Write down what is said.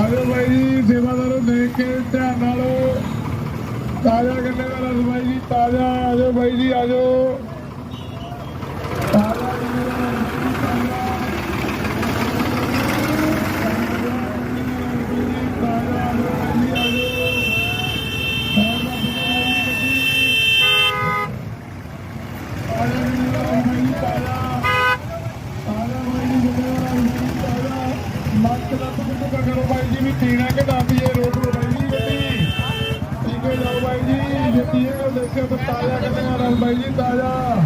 ਆਜੋ ਬਾਈ ਜੀ ਸੇਵਾਦਾਰੋ ਦੇਖ ਕੇ ਧਿਆਨ ਨਾਲ ਤਾਜ਼ਾ ਗੰਨੇ ਦਾ ਰਸ ਬਾਈ ਜੀ ਤਾਜ਼ਾ ਆਜੋ ਬਾਈ ਜੀ ਆਜੋ ਵੀ ਤੀਣਾ ਕਿ ਦਾਦੀ ਠੀਕ ਹੈ ਜੀ ਜੱਤੀ ਇਹ ਦੇਖੋ ਤਾਜ਼ਾ ਕਿੰਨਾ ਬਾਈ ਜੀ ਤਾਜ਼ਾ